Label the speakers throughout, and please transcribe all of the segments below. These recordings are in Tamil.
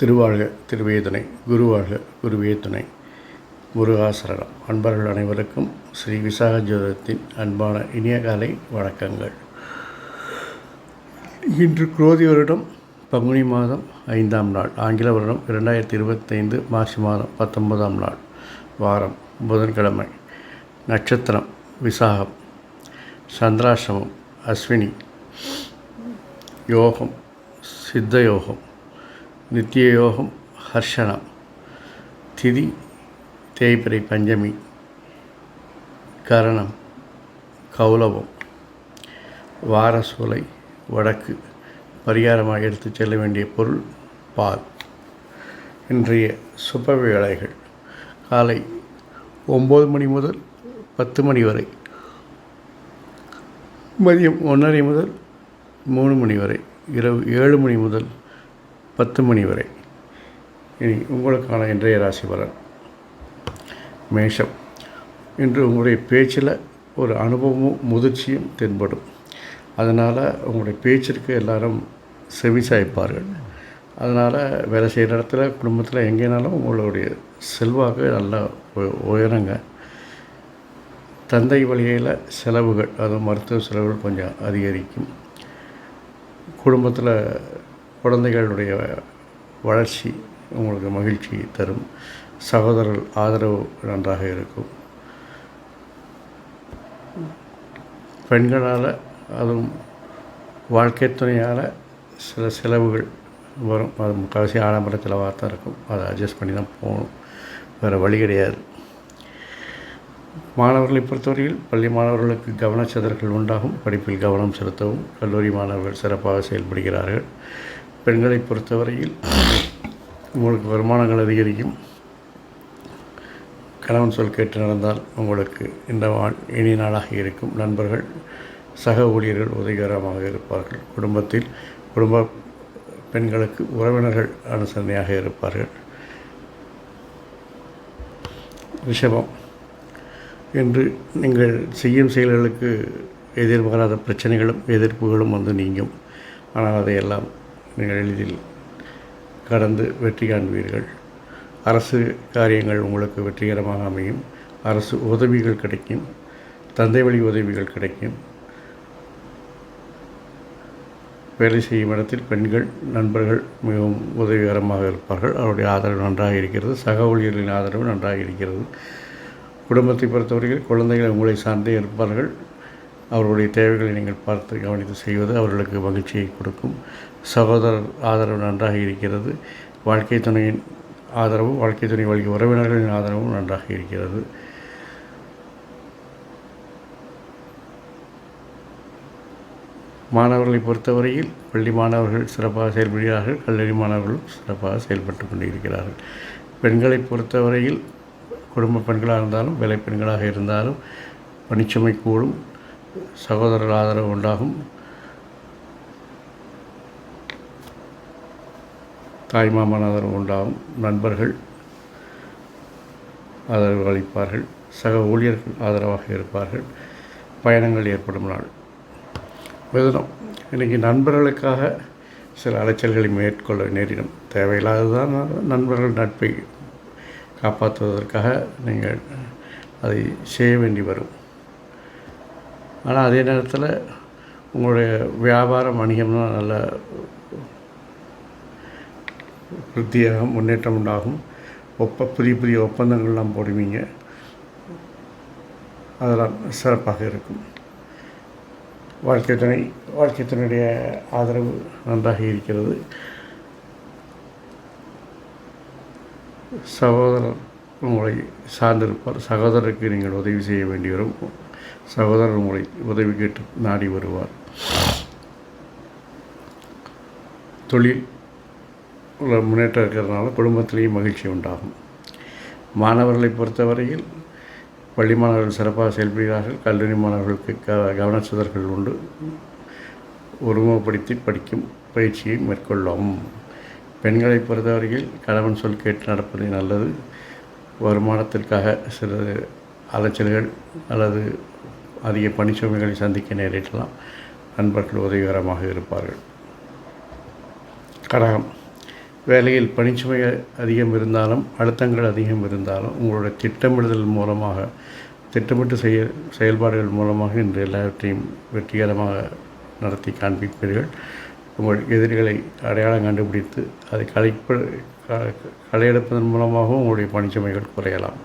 Speaker 1: திருவாழ்க திருவேதனை குருவாழ்க குருவே துணை முருகாசரணம். அன்பர்கள் அனைவருக்கும் ஸ்ரீ விசாக ஜோதத்தின் அன்பான இனிய காலை வணக்கங்கள். இன்று குரோதி வருடம் பங்குனி மாதம் ஐந்தாம் நாள் ஆங்கில வருடம் இரண்டாயிரத்தி இருபத்தைந்து மார்ச் மாதம் பத்தொன்பதாம் நாள் வாரம் புதன்கிழமை நட்சத்திரம் விசாகம் சந்திராசிரமம் அஸ்வினி யோகம் சித்த யோகம் நித்தியயோகம் ஹர்ஷணம் திதி தேய்பிரை பஞ்சமி கரணம் கௌலவம் வாரசூலை வடக்கு பரிகாரமாக எடுத்துச் செல்ல வேண்டிய பொருள் பால். இன்றைய சுப வேளைகள். காலை ஒம்பது மணி முதல் பத்து மணி வரை. மதியம் ஒன்றரை முதல் மூணு மணி வரை. இரவு ஏழு மணி முதல் பத்து மணி வரை. இனி உங்களுக்கான இன்றைய ராசி பலன். மேஷம். இன்று உங்களுடைய பேச்சில் ஒரு அனுபவமும் முதிர்ச்சியும் தென்படும். அதனால் உங்களுடைய பேச்சிற்கு எல்லாரும் செவிசாய்ப்பார்கள் அதனால் வேலை செய்கிற இடத்துல குடும்பத்தில் எங்கேனாலும் உங்களுடைய செல்வாக்கு நல்லா உ- உயருங்க. தந்தை வழியில் செலவுகள் அதுவும் மருத்துவ செலவுகள் கொஞ்சம் அதிகரிக்கும். குடும்பத்தில் குழந்தைகளுடைய வளர்ச்சி உங்களுக்கு மகிழ்ச்சி தரும். சகோதரர்கள் ஆதரவு நன்றாக இருக்கும். பெண்களால் அதுவும் வாழ்க்கை துணையால் சில செலவுகள் வரும். அது முக்கால்வாசி ஆடம்பர செலவாக தான் இருக்கும். அதை அட்ஜஸ்ட் பண்ணி தான் போகணும். வேறு வழி கிடையாது. மாணவர்களை பொறுத்தவரையில் பள்ளி மாணவர்களுக்கு கவனச்சிதறல்கள் உண்டாகும். படிப்பில் கவனம் செலுத்தவும். கல்லூரி மாணவர்கள் சிறப்பாக செயல்படுகிறார்கள். பெண்களை பொறுத்தவரையில் உங்களுக்கு வருமானங்கள் அதிகரிக்கும். கணவன் சொல் கேட்டு நடந்தால் உங்களுக்கு இந்த நாள் இனி நாளாக இருக்கும். நண்பர்கள் சக ஊழியர்கள் உதவிகரமாக இருப்பார்கள். குடும்பத்தில் குடும்ப பெண்களுக்கு உறவினர்கள் அனுசரணையாக இருப்பார்கள். ரிஷபம் என்று நீங்கள் செய்யும் செயல்களுக்கு எதிர்பாராத பிரச்சனைகளும் எதிர்ப்புகளும் வந்து நீங்கும். ஆனால் அதையெல்லாம் நீங்கள் எளிதில் கடந்து வெற்றி காண்பீர்கள். அரசு காரியங்கள் உங்களுக்கு வெற்றிகரமாக அமையும். அரசு உதவிகள் கிடைக்கும். தந்தை வழி உதவிகள் கிடைக்கும். வேலை செய்யும் இடத்தில் பெண்கள் நண்பர்கள் மிகவும் உதவிகரமாக இருப்பார்கள். அவருடைய ஆதரவு நன்றாக இருக்கிறது. சக ஊழியர்களின் ஆதரவு நன்றாக இருக்கிறது. குடும்பத்தை பொறுத்தவரையில் குழந்தைகள் உங்களை சார்ந்தே இருப்பார்கள். அவர்களுடைய தேவைகளை நீங்கள் பார்த்து கவனித்து செய்வது அவர்களுக்கு மகிழ்ச்சியை கொடுக்கும். சகோதரர் ஆதரவு நன்றாக இருக்கிறது. வாழ்க்கை துணையின் ஆதரவும் வாழ்க்கை துணை வழி உறவினர்களின் ஆதரவும் நன்றாக இருக்கிறது. மாணவர்களை பொறுத்தவரையில் பள்ளி மாணவர்கள் சிறப்பாக செயல்படுகிறார்கள். கல்லூரி மாணவர்களும் சிறப்பாக செயல்பட்டு கொண்டிருக்கிறார்கள். பெண்களை பொறுத்தவரையில் குடும்ப பெண்களாக இருந்தாலும் வேலை பெண்களாக இருந்தாலும் பணிச்சுமை கூடும். சகோதரர் ஆதரவு உண்டாகும். தாய்மாமன் ஆதரவு உண்டாகும். நண்பர்கள் ஆதரவு அளிப்பார்கள். சக ஊழியர்கள் ஆதரவாக இருப்பார்கள். பயணங்கள் ஏற்படும் நாள். மிதுனம். இன்றைக்கி நண்பர்களுக்காக சில அலைச்சல்களை மேற்கொள்ள நேரிடும். தேவையில்லாததான் நண்பர்கள் நட்பை காப்பாற்றுவதற்காக நீங்கள் அதை செய்ய வேண்டி வரும். ஆனால் அதே நேரத்தில் உங்களுடைய வியாபாரம் வணிகம்லாம் நல்ல விருத்தியாக முன்னேற்றம் உண்டாகும். ஒப்ப புதிய புதிய ஒப்பந்தங்கள்லாம் போடுவீங்க. அதெல்லாம் சிறப்பாக இருக்கும். வாழ்க்கை துணை வாழ்க்கை துணையுடைய ஆதரவு நன்றாக இருக்கிறது. சகோதரர் உங்களை சார்ந்திருப்பார். சகோதரருக்கு நீங்கள் உதவி செய்ய வேண்டி வரும் சகோதரர் முறை உதவி கேட்டு நாடி வருவார். தொழில் உள்ள முன்னேற்றம் இருக்கிறதுனால குடும்பத்திலேயும் மகிழ்ச்சி உண்டாகும். மாணவர்களை பொறுத்தவரையில் பள்ளி மாணவர்கள் சிறப்பாக செயல்படுகிறார்கள். கல்லூரி மாணவர்களுக்கு க கவனச்சிதறல்கள் உண்டு. ஒருமுகப்படுத்தி படிக்கும் பயிற்சியை மேற்கொள்ளும் பெண்களை பொறுத்தவரையில் கணவன் சொல் கேட்டு நடப்பது நல்லது. வருமானத்திற்காக சில அலைச்சல்கள் அல்லது அதிக பணிச்சுமைகளை சந்திக்க நேரிடலாம். நண்பர்கள் உதவிகரமாக இருப்பார்கள். கடகம் வேலையில் பணிச்சுமை அதிகம் இருந்தாலும் அழுத்தங்கள் அதிகம் இருந்தாலும் உங்களுடைய திட்டமிடுதல் மூலமாக திட்டமிட்டு செய்ய செயல்பாடுகள் மூலமாக இன்று எல்லாவற்றையும் வெற்றிகரமாக நடத்தி காண்பிப்பீர்கள். உங்கள் எதிரிகளை அடையாளம் கண்டுபிடித்து அதை களைப்ப களையெடுப்பதன் மூலமாகவும் உங்களுடைய பணிச்சுமைகள் குறையலாம்.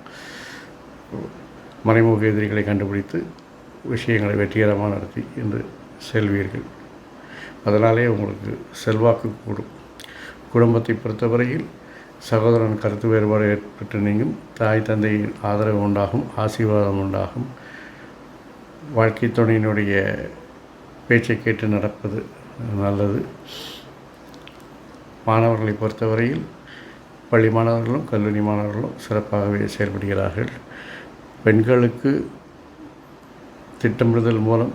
Speaker 1: மறைமுக எதிரிகளை கண்டுபிடித்து விஷயங்களை வெற்றிகரமாக நடத்தி என்று செல்வீர்கள். அதனாலே உங்களுக்கு செல்வாக்கு கூடும். குடும்பத்தை பொறுத்தவரையில் சகோதரன் கருத்து வேறுபாடு ஏற்பட்டு நீங்கும். தாய் தந்தையின் ஆதரவு உண்டாகும் ஆசீர்வாதம் உண்டாகும். வாழ்க்கை துணையினுடைய பேச்சை கேட்டு நடப்பது நல்லது. மாணவர்களை பொறுத்தவரையில் பள்ளி மாணவர்களும் கல்லூரி மாணவர்களும் சிறப்பாகவே செயல்படுகிறார்கள். பெண்களுக்கு திட்டமிடுதல் மூலம்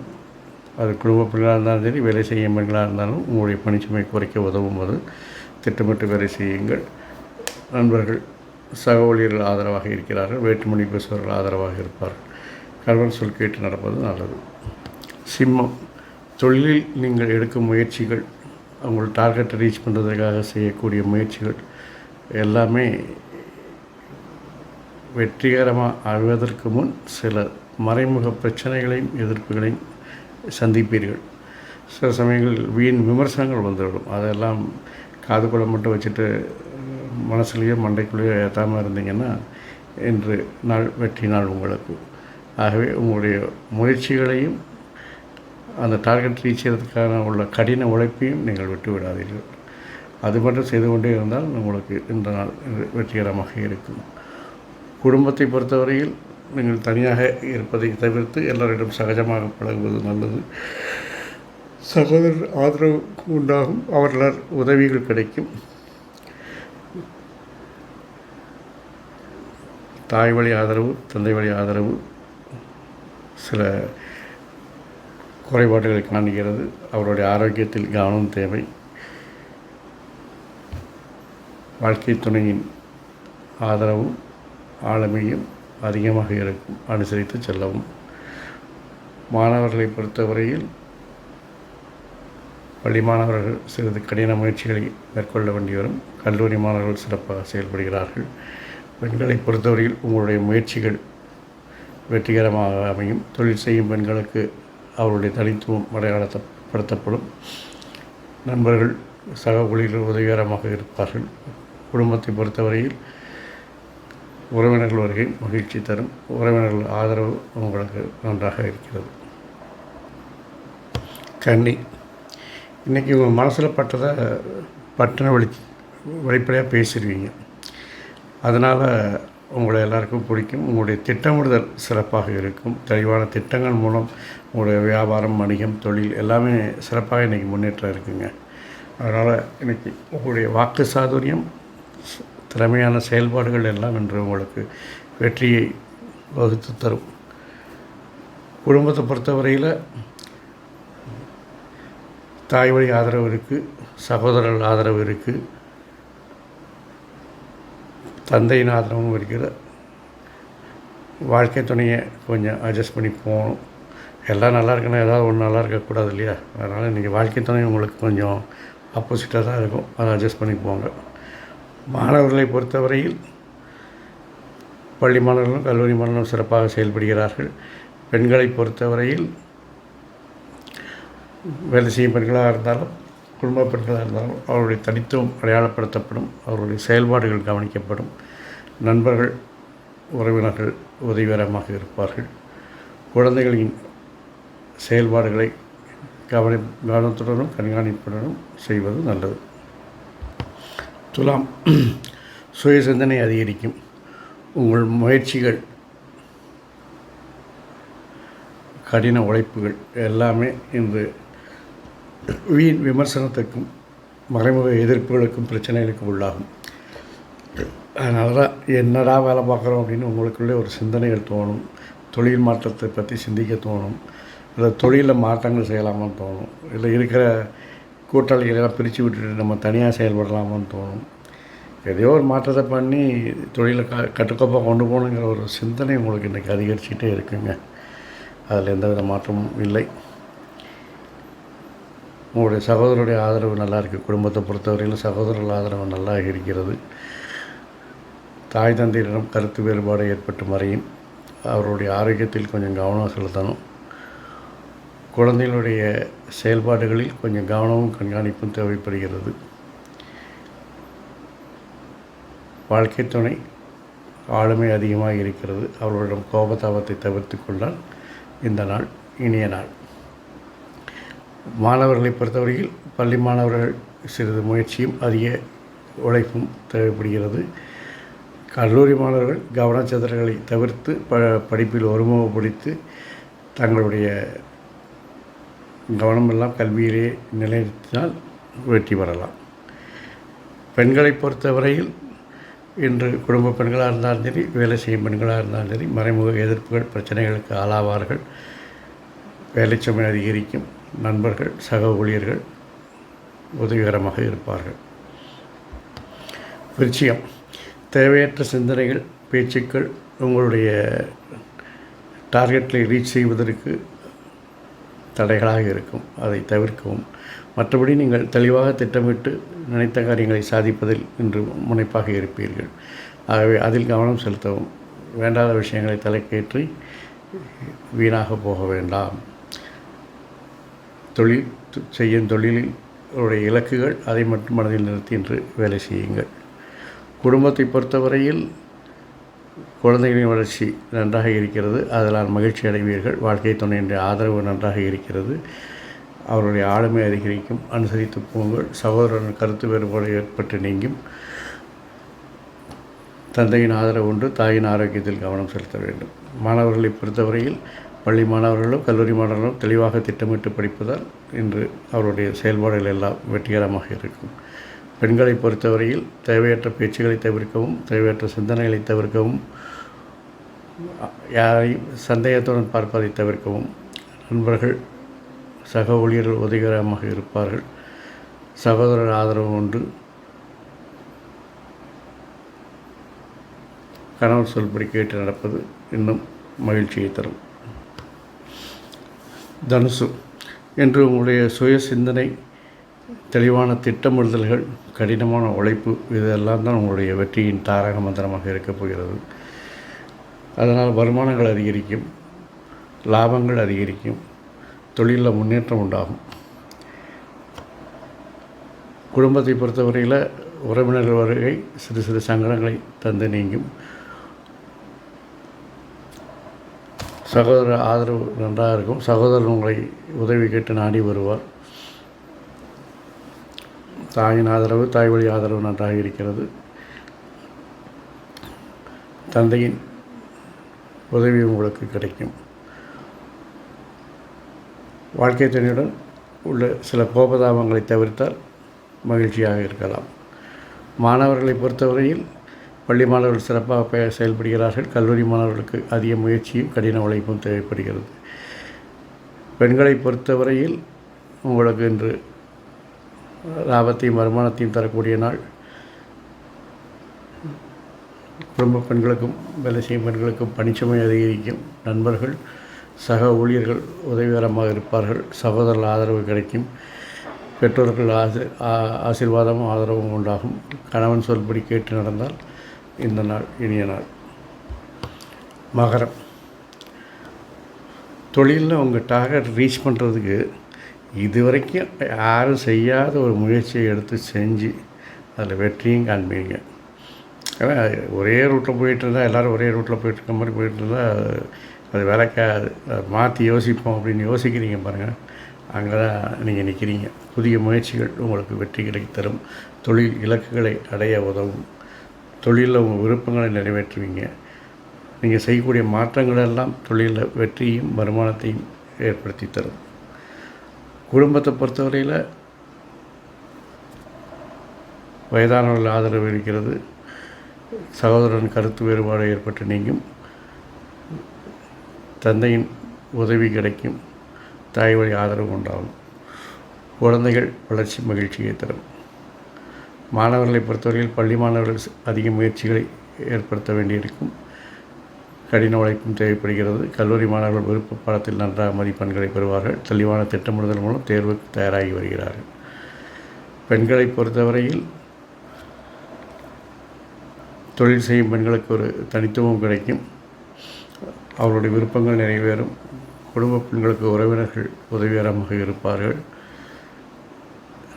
Speaker 1: அது குடும்ப பெண்களாக இருந்தாலும் சரி வேலை செய்யும் பெண்களாக இருந்தாலும் உங்களுடைய பணிச்சுமை குறைக்க உதவும் அது திட்டமிட்டு வேலை செய்யுங்கள். நண்பர்கள் சக ஊழியர்கள் ஆதரவாக இருக்கிறார்கள் வேற்றுமொழி பேசுபவர்கள் ஆதரவாக இருப்பார்கள். கணவன் சொல் கேட்டு நடப்பது நல்லது. சிம்மம் தொழிலில் நீங்கள் எடுக்கும் முயற்சிகள் உங்கள் டார்கெட்டை ரீச் பண்ணுறதுக்காக செய்யக்கூடிய முயற்சிகள் எல்லாமே வெற்றிகரமாக ஆகுவதற்கு முன் சில மறைமுக பிரச்சனைகளையும் எதிர்ப்புகளையும் சந்திப்பீர்கள். சில சமயங்களில் வீண் விமர்சனங்கள் வந்துவிடும். அதெல்லாம் காதுக்குள்ளே மட்டும் வச்சுட்டு மனசுலேயோ மண்டைக்குள்ளேயோ ஏற்றாமல் இருந்தீங்கன்னா இன்று நாள் வெற்றி நாள் உங்களுக்கு. ஆகவே உங்களுடைய முயற்சிகளையும் அந்த டார்கெட் ரீச் செய்வதற்கான உள்ள கடின உழைப்பையும் நீங்கள் விட்டு விடாதீர்கள். அது மட்டும் செய்து கொண்டே இருந்தால் உங்களுக்கு இந்த நாள் வெற்றிகரமாக இருக்கும். குடும்பத்தை பொறுத்தவரையில் நீங்கள் தனியாக இருப்பதை தவிர்த்து எல்லோரிடம் சகஜமாக பழகுவது நல்லது. சகோதரர் ஆதரவு உண்டாகும் அவர்களால் உதவிகள் கிடைக்கும். தாய் வழி ஆதரவு தந்தை வழி ஆதரவு சில குறைபாடுகளை காண்கிறது. அவருடைய ஆரோக்கியத்தில் கவனம் தேவை. வாழ்க்கை துணையின் ஆதரவும் ஆளுமையும் அதிகமாக இருக்கும் அனுசரித்து செல்லவும். மாணவர்களை பொறுத்தவரையில் பள்ளி மாணவர்கள் சிறிது கடின முயற்சிகளை மேற்கொள்ள வேண்டி வரும் கல்லூரி மாணவர்கள் சிறப்பாக செயல்படுகிறார்கள். பெண்களை பொறுத்தவரையில் உங்களுடைய முயற்சிகள் வெற்றிகரமாக அமையும். தொழில் செய்யும் பெண்களுக்கு அவருடைய தனித்துவம் அடையாளப்படுத்தப்படும். நண்பர்கள் சக ஊழியர்கள் உதவிகரமாக இருப்பார்கள். குடும்பத்தை பொறுத்தவரையில் உறவினர்கள் வருகை மகிழ்ச்சி தரும். உறவினர்கள் ஆதரவு உங்களுக்கு நன்றாக இருக்கிறது. கன்னி இன்றைக்கி உங்கள் மனசில் பட்டதை பட்டின வெளி வெளிப்படையாக பேசிடுவீங்க அதனால் உங்களை எல்லாருக்கும் பிடிக்கும். உங்களுடைய திட்டமிடுதல் சிறப்பாக இருக்கும். தெளிவான திட்டங்கள் மூலம் உங்களுடைய வியாபாரம் வணிகம் தொழில் எல்லாமே சிறப்பாக இன்றைக்கி முன்னேற்றம் இருக்குங்க. அதனால் இன்றைக்கி உங்களுடைய வாக்கு சாதுரியம் திறமையான செயல்பாடுகள் எல்லாம் இன்று உங்களுக்கு வெற்றியை வகுத்து தரும். குடும்பத்தை பொறுத்தவரையில் தாய் வழி ஆதரவு இருக்குது சகோதரர்கள் ஆதரவு இருக்குது தந்தையின் ஆதரவும் இருக்கிறது வாழ்க்கை துணையை கொஞ்சம் அட்ஜஸ்ட் பண்ணி போகணும். எல்லாம் நல்லா இருக்குன்னா ஏதாவது ஒன்று நல்லா இருக்கக்கூடாது இல்லையா? அதனால் இன்றைக்கி வாழ்க்கை துணை உங்களுக்கு கொஞ்சம் ஆப்போசிட்டாக தான் இருக்கும். அதை அட்ஜஸ்ட் பண்ணி போங்க. மாணவர்களை பொறுத்தவரையில் பள்ளி மாணவர்களும் கல்லூரி மாணவர்களும் சிறப்பாக செயல்படுகிறார்கள். பெண்களை பொறுத்தவரையில் வேலை செய்யும் பெண்களாக இருந்தாலும் குடும்ப பெண்களாக இருந்தாலும் அவருடைய தனித்துவம் அடையாளப்படுத்தப்படும் அவருடைய செயல்பாடுகள் கவனிக்கப்படும் நண்பர்கள் உறவினர்கள் உதவிகரமாக இருப்பார்கள். குழந்தைகளின் செயல்பாடுகளை கவனி கவனத்துடனும் கண்காணிப்புடனும் செய்வது நல்லது. துலாம். சுய சிந்தனை அதிகரிக்கும். உங்கள் முயற்சிகள் கடின உழைப்புகள் எல்லாமே இன்று வீண் விமர்சனத்துக்கும் மறைமுக எதிர்ப்புகளுக்கும் பிரச்சனைகளுக்கும் உள்ளாகும். அதனால தான் என்னடா வேலை பார்க்குறோம் அப்படின்னு உங்களுக்குள்ளே ஒரு சிந்தனைகள் தோணும். தொழில் மாற்றத்தை பற்றி சிந்திக்க தோணும். இல்லை தொழிலில் மாற்றங்கள் செய்யலாமான்னு தோணும். இல்லை இருக்கிற கூட்டாளிகளெல்லாம் பிரித்து விட்டுட்டு நம்ம தனியாக செயல்படலாமான்னு தோணும். எதையோ ஒரு மாற்றத்தை பண்ணி தொழிலை க கட்டுக்கோப்பாக கொண்டு போகணுங்கிற ஒரு சிந்தனை உங்களுக்கு இன்றைக்கி அதிகரிச்சுட்டே இருக்குங்க. அதில் எந்த வித மாற்றமும் இல்லை. உங்களுடைய சகோதரருடைய ஆதரவு நல்லா இருக்குது குடும்பத்தை பொறுத்தவரையில் சகோதரர்கள் ஆதரவு நல்லா இருக்கிறது. தாய் தந்தையிடம் கருத்து வேறுபாடு ஏற்பட்டு மறையும். அவருடைய ஆரோக்கியத்தில் கொஞ்சம் கவனம் செலுத்தணும். குழந்தைகளுடைய செயல்பாடுகளில் கொஞ்சம் கவனமும் கண்காணிப்பும் தேவைப்படுகிறது. வாழ்க்கை துணை ஆளுமை அதிகமாக இருக்கிறது. அவர்களிடம் கோபதாபத்தை தவிர்த்து கொண்டால் இந்த நாள் இனிய நாள். மாணவர்களை பொறுத்தவரையில் பள்ளி மாணவர்கள் சிறிது முயற்சியும் அதிக உழைப்பும் தேவைப்படுகிறது. கல்லூரி மாணவர்கள் கவனச்சிதறல்களை தவிர்த்து ப படிப்பில் ஒருமுகப்படுத்தி தங்களுடைய கவனமெல்லாம் கல்வியிலே நிலைநிறுத்தினால் வெற்றி பெறலாம். பெண்களை பொறுத்தவரையில் இன்று குடும்ப பெண்களாக இருந்தாலும் சரி வேலை செய்யும் பெண்களாக இருந்தாலும் சரி மறைமுக எதிர்ப்புகள் பிரச்சனைகளுக்கு ஆளாவார்கள். வேலை சுமை அதிகரிக்கும். நண்பர்கள் சக ஊழியர்கள் உதவிகரமாக இருப்பார்கள். விருச்சியம் தேவையற்ற சிந்தனைகள் பேச்சுக்கள் உங்களுடைய டார்கெட்டில் ரீச் செய்வதற்கு தடைகளாக இருக்கும். அதை தவிர்க்கவும். மற்றபடி நீங்கள் தெளிவாக திட்டமிட்டு நினைத்த காரியங்களை சாதிப்பதில் இன்று முனைப்பாக இருப்பீர்கள். ஆகவே அதில் கவனம் செலுத்தவும். வேண்டாத விஷயங்களை தலைக்கேற்றி வீணாக போக வேண்டாம். தொழில் செய்யும் தொழிலில் உடைய இலக்குகள் அதை மட்டும் மனதில் நிறுத்தி என்று வேலை செய்யுங்கள். குடும்பத்தை பொறுத்தவரையில் குழந்தைகளின் வளர்ச்சி நன்றாக இருக்கிறது. அதனால் மகிழ்ச்சி அடைவீர்கள். வாழ்க்கை துணையினுடைய ஆதரவு நன்றாக இருக்கிறது. அவருடைய ஆளுமை அதிகரிக்கும். அனுசரித்து போங்கள். சகோதரன் கருத்து வேறுபாடு ஏற்பட்டு நீங்கும். தந்தையின் ஆதரவு உண்டு. தாயின் ஆரோக்கியத்தில் கவனம் செலுத்த வேண்டும். மாணவர்களை பொறுத்தவரையில் பள்ளி மாணவர்களும் கல்லூரி மாணவர்களும் தெளிவாக திட்டமிட்டு படிப்பதால் இன்று அவருடைய செயல்பாடுகள் எல்லாம் வெற்றிகரமாக இருக்கும். பெண்களை பொறுத்தவரையில் தேவையற்ற பேச்சுகளை தவிர்க்கவும் தேவையற்ற சிந்தனைகளை தவிர்க்கவும் யாரையும் சந்தேகத்துடன் பார்ப்பதை தவிர்க்கவும். நண்பர்கள் சக ஊழியர்கள் உதவிகரமாக இருப்பார்கள். சகோதரர் ஆதரவு உண்டு. கணவர் சொல்படி கேட்டு நடப்பது இன்னும் மகிழ்ச்சியை தரும். தனுசு என்று உங்களுடைய சுய சிந்தனை தெளிவான திட்டமிடுதல்கள் கடினமான உழைப்பு இதெல்லாம் தான் உங்களுடைய வெற்றியின் தாரக மந்திரமாக இருக்கப் போகிறது. அதனால் வருமானங்கள் அதிகரிக்கும் லாபங்கள் அதிகரிக்கும் தொழிலில் முன்னேற்றம் உண்டாகும். குடும்பத்தை பொறுத்தவரையில் உறவினர்கள் வருகை சிறு சிறு சங்கடங்களை தந்து நீங்கும். சகோதர ஆதரவு நன்றாக இருக்கும். சகோதரன் உங்களை உதவி கேட்டு நாடி வருவார். தாயின் ஆதரவு தாய் வழி ஆதரவு நன்றாக இருக்கிறது. தந்தையின் உதவி உங்களுக்கு கிடைக்கும். வாழ்க்கை துணையுடன் உள்ள சில கோபதாபங்களை தவிர்த்தால் மகிழ்ச்சியாக இருக்கலாம். மாணவர்களை பொறுத்தவரையில் பள்ளி மாணவர்கள் சிறப்பாக செயல்படுகிறார்கள். கல்லூரி மாணவர்களுக்கு அதிக முயற்சியும் கடின உழைப்பும் தேவைப்படுகிறது. பெண்களை பொறுத்தவரையில் உங்களுக்கு இன்று லாபத்தையும் வருமானத்தையும் தரக்கூடிய நாள். குடும்ப பெண்களுக்கும் வேலை செய்யும் பெண்களுக்கும் பணிச்சுமை அதிகரிக்கும். நண்பர்கள் சக ஊழியர்கள் உதவிகரமாக இருப்பார்கள். சகோதரர்கள் ஆதரவு கிடைக்கும். பெற்றோர்கள் ஆசி ஆசீர்வாதமும் ஆதரவும் உண்டாகும். கணவன் சொல்படி கேட்டு நடந்தால் இந்த நாள் இனிய நாள். மகரம். தொழிலில் உங்கள் டார்கெட் ரீச் பண்ணுறதுக்கு இது வரைக்கும் யாரும் செய்யாத ஒரு முயற்சியை எடுத்து செஞ்சு அதில் வெற்றியும் காண்பீங்க. ஏன்னா ஒரே ரூட்டில் போயிட்டு இருந்தால் எல்லோரும் ஒரே ரூட்டில் போயிட்டு இருக்க மாதிரி போயிட்டு இருந்தால் அது விளக்காது மாற்றி யோசிப்போம் அப்படின்னு யோசிக்கிறீங்க பாருங்கள் அங்கே தான் நீங்கள் நிற்கிறீங்க புதிய முயற்சிகள் உங்களுக்கு வெற்றி கிடைக்க தரும். தொழில் இலக்குகளை அடைய உதவும். தொழிலில் உங்கள் விருப்பங்களை நிறைவேற்றுவீங்க. நீங்கள் செய்யக்கூடிய மாற்றங்கள் எல்லாம் தொழிலில் வெற்றியும் வருமானத்தையும் ஏற்படுத்தி தரும். குடும்பத்தை பொறுத்தவரையில் வயதானவர்கள் ஆதரவு இருக்கிறது சகோதரன் கருத்து வேறுபாடு ஏற்பட்டு நீங்கும். தந்தையின் உதவி கிடைக்கும். தாய் வழி ஆதரவு உண்டாகும். குழந்தைகள் வளர்ச்சி மகிழ்ச்சியை தரும் மாணவர்களை பொறுத்தவரையில் பள்ளி மாணவர்கள் அதிக முயற்சிகளை ஏற்படுத்த வேண்டியிருக்கும். கடின உழைப்பும் தேவைப்படுகிறது. கல்லூரி மாணவர்கள் விருப்ப பாடத்தில் நன்றாக மதிப்பெண்களை பெறுவார்கள். தெளிவான திட்டமிடுதல் மூலம் தேர்வுக்கு தயாராகி வருகிறார்கள். பெண்களை பொறுத்தவரையில் தொழில் செய்யும் பெண்களுக்கு ஒரு தனித்துவம் கிடைக்கும். அவருடைய விருப்பங்கள் நிறைவேறும். குடும்ப பெண்களுக்கு உறவினர்கள் உதவிகரமாக இருப்பார்கள்.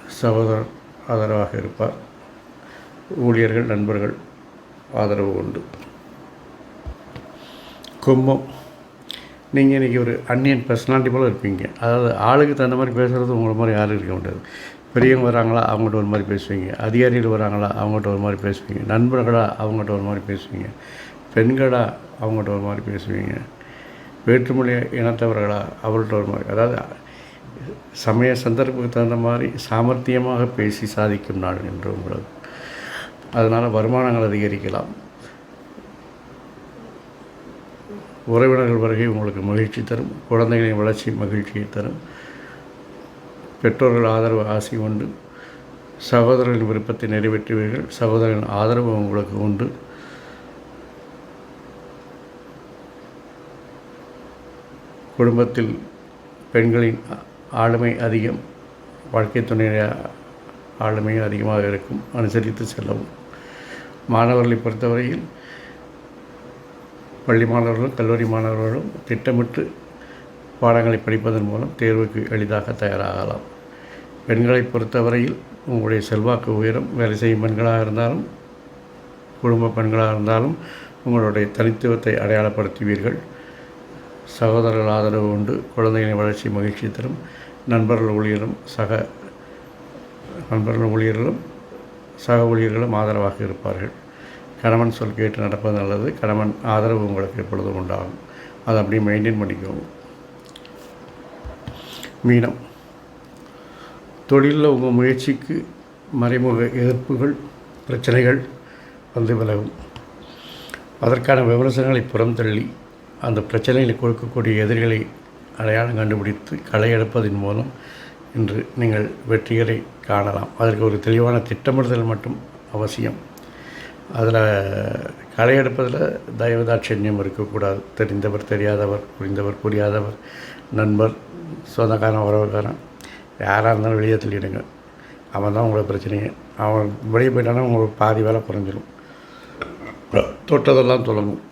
Speaker 1: சகோதரர் ஆதரவாக இருப்பார். ஊழியர்கள் நண்பர்கள் ஆதரவு உண்டு. கும்பம். நீங்கள் இன்றைக்கி ஒரு அன்னியன் பர்சனாலிட்டி போல் இருப்பீங்க. அதாவது ஆளுக்கு தகுந்த மாதிரி பேசுகிறது உங்களை மாதிரி யாரும் இருக்க முடியாது பெரியவங்க வராங்களா அவங்ககிட்ட ஒரு மாதிரி பேசுவீங்க. அதிகாரிகள் வராங்களா அவங்ககிட்ட ஒரு மாதிரி பேசுவீங்க. நண்பர்களா அவங்ககிட்ட ஒரு மாதிரி பேசுவீங்க. பெண்களா அவங்ககிட்ட ஒரு மாதிரி பேசுவீங்க. வேற்றுமொழி இனத்தவர்களா அவர்கள்ட்ட ஒரு மாதிரி. அதாவது சமய சந்தர்ப்பத்துக்கு தகுந்த மாதிரி சாமர்த்தியமாக பேசி சாதிக்கும் நாடு என்று உங்களுக்கு. அதனால் வருமானங்கள் அதிகரிக்கலாம். உறவினர்கள் வருகை உங்களுக்கு மகிழ்ச்சி தரும் குழந்தைகளின் வளர்ச்சி மகிழ்ச்சியை தரும். பெற்றோர்கள் ஆதரவு ஆசை உண்டு. சகோதரர்களின் விருப்பத்தை நிறைவேற்றுவீர்கள். சகோதரர்களின் ஆதரவு உங்களுக்கு உண்டு. குடும்பத்தில் பெண்களின் ஆளுமை அதிகம் வாழ்க்கை துணை ஆளுமையும் அதிகமாக இருக்கும். அனுசரித்து செல்லவும். மாணவர்களை பொறுத்தவரையில் பள்ளி மாணவர்களும் கல்லூரி மாணவர்களும் திட்டமிட்டு பாடங்களை படிப்பதன் மூலம் தேர்வுக்கு எளிதாக தயாராகலாம். பெண்களை பொறுத்தவரையில் உங்களுடைய செல்வாக்கு உயரம் வேலை செய்யும் பெண்களாக இருந்தாலும் குடும்ப பெண்களாக இருந்தாலும் உங்களுடைய தனித்துவத்தை அடையாளப்படுத்துவீர்கள். சகோதரர்கள் ஆதரவு உண்டு குழந்தைகளின் வளர்ச்சி மகிழ்ச்சி தரும் நண்பர்கள் ஊழியரும் சக நண்பர்கள் ஊழியர்களும் சக ஊழியர்களும் ஆதரவாக இருப்பார்கள். கணவன் சொல் கேட்டு நடப்பது நல்லது. கணவன் ஆதரவு உங்களுக்கு எப்பொழுதும் உண்டாகும்? அதை அப்படியே மெயின்டைன் பண்ணிக்கோங்க. மீனம். தொழிலில் உங்கள் முயற்சிக்கு மறைமுக எதிர்ப்புகள் பிரச்சனைகள் வந்து விலகும். அதற்கான விமர்சனங்களை புறந்தள்ளி அந்த பிரச்சனைகளை கொடுக்கக்கூடிய எதிரிகளை அடையாளம் கண்டுபிடித்து களை எடுப்பதன் மூலம் இன்று நீங்கள் வெற்றிகளை காணலாம். அதற்கு ஒரு தெளிவான திட்டமிடுதல் மட்டும் அவசியம். அதில் களை எடுப்பதில் தயவுதாட்சண்யம் இருக்கக்கூடாது. தெரிந்தவர் தெரியாதவர் புரிந்தவர் புரியாதவர் நண்பர் சொந்தக்காரன் உறவுக்காரன் யாராக இருந்தாலும் வெளியே தள்ளிடுங்க. அவன் தான் உங்களை பிரச்சனையே. அவன் வெளியே போயிட்டானா உங்களுக்கு பாதி வேலை குறைஞ்சிடும் தொட்டதெல்லாம் தொடங்கும்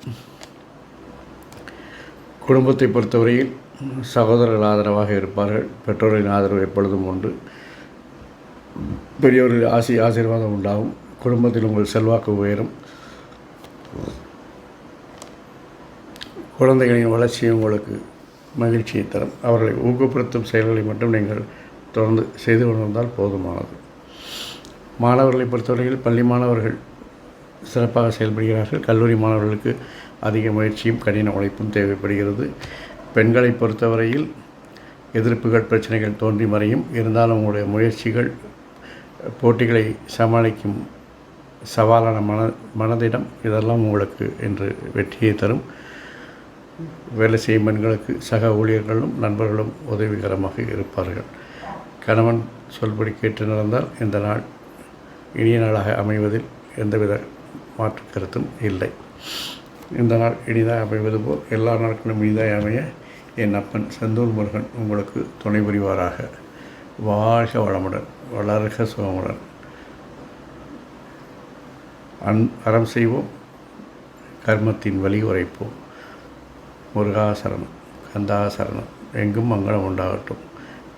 Speaker 1: குடும்பத்தை பொறுத்தவரையில் சகோதரர்கள் ஆதரவாக இருப்பார்கள். பெற்றோரின் ஆதரவு எப்பொழுதும் உண்டு. பெரியவர்கள் ஆசி ஆசீர்வாதம் உண்டாகும். குடும்பத்தில் உங்கள் செல்வாக்கு உயரும். குழந்தைகளின் வளர்ச்சி உங்களுக்கு மகிழ்ச்சியை தரும். அவர்களை ஊக்கப்படுத்தும் செயல்களை மட்டும் நீங்கள் தொடர்ந்து செய்து கொண்டிருந்தால் போதுமானது. மாணவர்களை பொறுத்தவரையில் பள்ளி மாணவர்கள் சிறப்பாக செயல்படுகிறார்கள். கல்லூரி மாணவர்களுக்கு அதிக முயற்சியும் கடின உழைப்பும் தேவைப்படுகிறது. பெண்களை பொறுத்தவரையில் எதிர்ப்புகள் பிரச்சனைகள் தோன்றி மறையும். இருந்தாலும் உங்களுடைய முயற்சிகள் போட்டிகளை சமாளிக்கும் சவாலான மன மனதிடம் இதெல்லாம் உங்களுக்கு என்று வெற்றியை தரும். வேலை செய்யும் பெண்களுக்கு சக ஊழியர்களும் நண்பர்களும் உதவிகரமாக இருப்பார்கள். கணவன் சொல்படி கேட்டு நடந்தால் இந்த நாள் இனிய நாளாக அமைவதில் எந்தவித மாற்று கருத்தும் இல்லை. இந்த நாள் இனிதாக அமைவது போல் எல்லா நாட்களும் இனிதாக அமைய என் அப்பன் செந்தூர் முருகன் உங்களுக்கு துணை புரிவாராக. வாழ்க வளமுடன் வளர்க சுகமுடன். அன் அறம் செய்வோம் கர்மத்தின் வழி உரைப்போம். முருகாசரணம் கந்தாசரணம் எங்கும் மங்களம் உண்டாகட்டும்.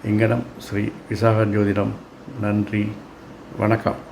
Speaker 1: இங்கனம் ஸ்ரீ விசாகஜோதிடம் நன்றி வணக்கம்.